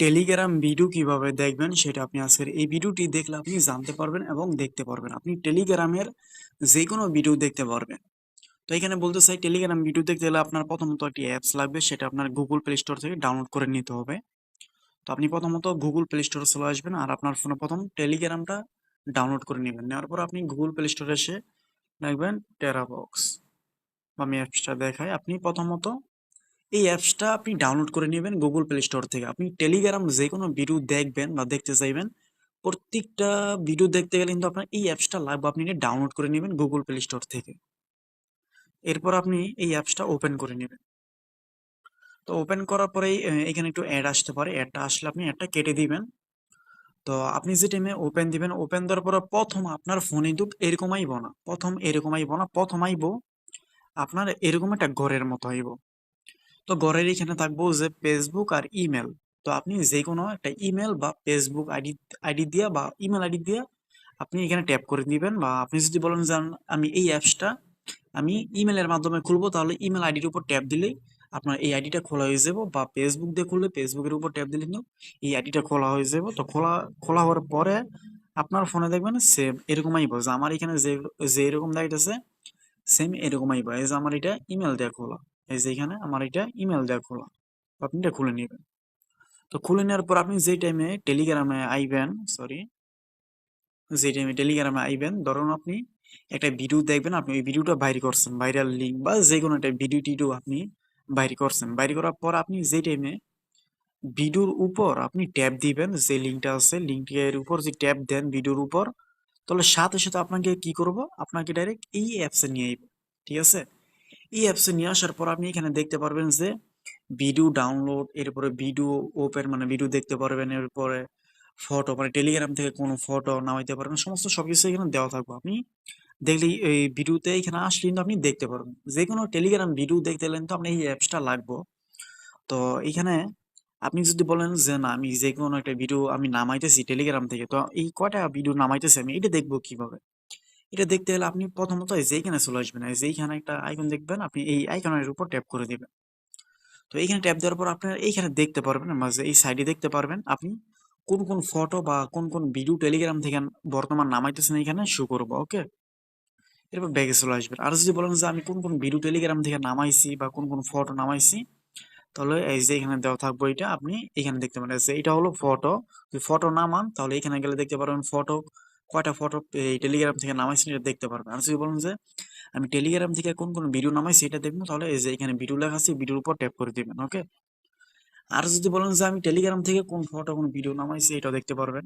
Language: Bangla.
টেলিগ্রাম ভিডিও কীভাবে দেখবেন সেটা আপনি আজকের এই ভিডিওটি দেখলে আপনি জানতে পারবেন এবং দেখতে পারবেন। আপনি টেলিগ্রামের যে কোনো ভিডিও দেখতে পারবেন। তো এখানে বলতে চাই টেলিগ্রাম ভিডিও দেখতে গেলে আপনার প্রথমত একটি অ্যাপস লাগবে, সেটা আপনার গুগল প্লে স্টোর থেকে ডাউনলোড করে নিতে হবে। তো আপনি প্রথমত গুগল প্লে স্টোরে চলে আসবেন আর আপনার ফোনে প্রথম টেলিগ্রামটা ডাউনলোড করে নেবেন। নেওয়ার পর আপনি গুগল প্লে স্টোরে এসে দেখবেন টেরাবক্স আমি অ্যাপসটা দেখাই। আপনি প্রথমত এই অ্যাপসটা আপনি ডাউনলোড করে নেবেন গুগল প্লে স্টোর থেকে। আপনি টেলিগ্রাম যে কোনো ভিডিও দেখবেন বা দেখতে চাইবেন, প্রত্যেকটা ভিডিও দেখতে গেলে কিন্তু আপনার এই অ্যাপসটা লাগবে আপনি ডাউনলোড করে নেবেন গুগল প্লে স্টোর থেকে। এরপর আপনি এই অ্যাপসটা ওপেন করে নেবেন। তো ওপেন করার পরেই এখানে একটু অ্যাড আসতে পারে। অ্যাডটা আসলে আপনি অ্যাডটা কেটে দিবেন। তো আপনি যে টাইমে ওপেন দিবেন ওপেন দেওয়ার পরে প্রথম আপনার ফোনে কিন্তু এরকম আইব না প্রথম এরকম আইব না প্রথম আইব আপনার এরকম একটা ঘরের মতো আইব তো ঘরের এখানে থাকব যে ফেসবুক আর ইমেল তো আপনি যে কোনো একটা ইমেল বা ফেসবুক আইডি আইডি দিয়া বা ইমেল আইডি দিয়া আপনি এখানে ট্যাপ করে দিবেন বা আপনি যদি বলেন যে আমি এই অ্যাপসটা আমি ইমেলের মাধ্যমে খুলবো, তাহলে ইমেল আইডির উপর ট্যাপ দিলেই আপনার এই আইডিটা খোলা হয়ে যাব বা ফেসবুক দিয়ে খুললে ফেসবুকের উপর ট্যাপ দিলে কিন্তু এই আইডিটা খোলা হয়ে যাব। তো খোলা খোলা হওয়ার পরে আপনার ফোনে দেখবেন সেম এরকম আইব যে আমার এখানে যে যে এরকম দেখাইতেছে সেম এরকম আইব এই যে আমার এটা ইমেল দেওয়া খোলা। এই যে এখানে আমার এটা ইমেল দেওয়া খোলা। আপনি এটা খুলে নেবেন। তো খুলে নেওয়ার পর আপনি যে টাইমে টেলিগ্রামে আইবেন সরি যে টাইমে টেলিগ্রামে আইবেন, ধরুন আপনি একটা ভিডিও দেখবেন, আপনি ওই ভিডিওটা বাইর করছেন ভাইরাল লিঙ্ক বা যে কোনো একটা ভিডিও টিডিও আপনি বাইর করছেন। বাইর করার পর আপনি যে টাইমে ভিডিওর উপর আপনি ট্যাপ দিবেন, যে লিঙ্কটা আছে লিঙ্কের উপর যে ট্যাপ দেন ভিডিওর উপর, তাহলে সাথে সাথে আপনাকে কি করব? আপনাকে ডাইরেক্ট এই অ্যাপসে নিয়ে আইব, ঠিক আছে? এই অ্যাপসে নিয়ে আসার পর আপনি এখানে দেখতে পারবেন যে ভিডিও ডাউনলোড এরপরে ভিডিও ওপেন মানে ভিডিও দেখতে পারবেন, এরপরে ফটো মানে টেলিগ্রাম থেকে কোনো ফটো নামাইতে পারবেন, সমস্ত সব কিছু এখানে দেওয়া থাকবে। আপনি দেখলেই এই ভিডিওতে এখানে আসলে কিন্তু আপনি দেখতে পারবেন। যে কোনো টেলিগ্রাম ভিডিও দেখতে গেলে তো আপনি এই অ্যাপসটা লাগবো। তো এখানে আপনি যদি বলেন যে না, আমি যে কোনো একটা ভিডিও আমি নামাইতেছি টেলিগ্রাম থেকে, তো এই কয়টা ভিডিও নামাইতেছি আমি, এটা দেখব কীভাবে? এটা দেখতে গেলে আপনি প্রথমত এই যে চলে আসবেন, এই যে একটা আইকন দেখবেন, আপনি এই আইকনের উপর ট্যাপ করে দিবেন। তো এইখানে ট্যাপ দেওয়ার পর আপনার এইখানে দেখতে পারবেন মাঝে এই সাইডে দেখতে পারবেন, আপনি কোন কোন ফটো বা কোন কোন ভিডিও টেলিগ্রাম থেকে বর্তমান নামাইতেছেন এখানে শো করব ওকে এরপর ব্যাগে চলে আসবেন। আর যদি বলেন যে আমি কোন কোন ভিডিও টেলিগ্রাম থেকে নামাইছি বা কোন কোন ফটো নামাইছি, তাহলে এই যে এখানে দেওয়া থাকব এটা, আপনি এখানে দেখতে পারেন এটা হলো ফটো ফটো নামান তাহলে এখানে গেলে দেখতে পারবেন ফটো কয়টা ফটো এই টেলিগ্রাম থেকে নামাইছি এটা দেখতে পারবে। আর যদি বলেন যে, আমি টেলিগ্রাম থেকে কোন কোন ভিডিও নামাইছি এটা দেখব, তাহলে এই যে এখানে ভিডিও লেখা আছে ভিডিওর উপর ট্যাপ করে দিবেন ওকে আর যদি বলেন যে, আমি টেলিগ্রাম থেকে কোন ফটো কোন ভিডিও নামাইছি এটাও দেখতে পারবেন?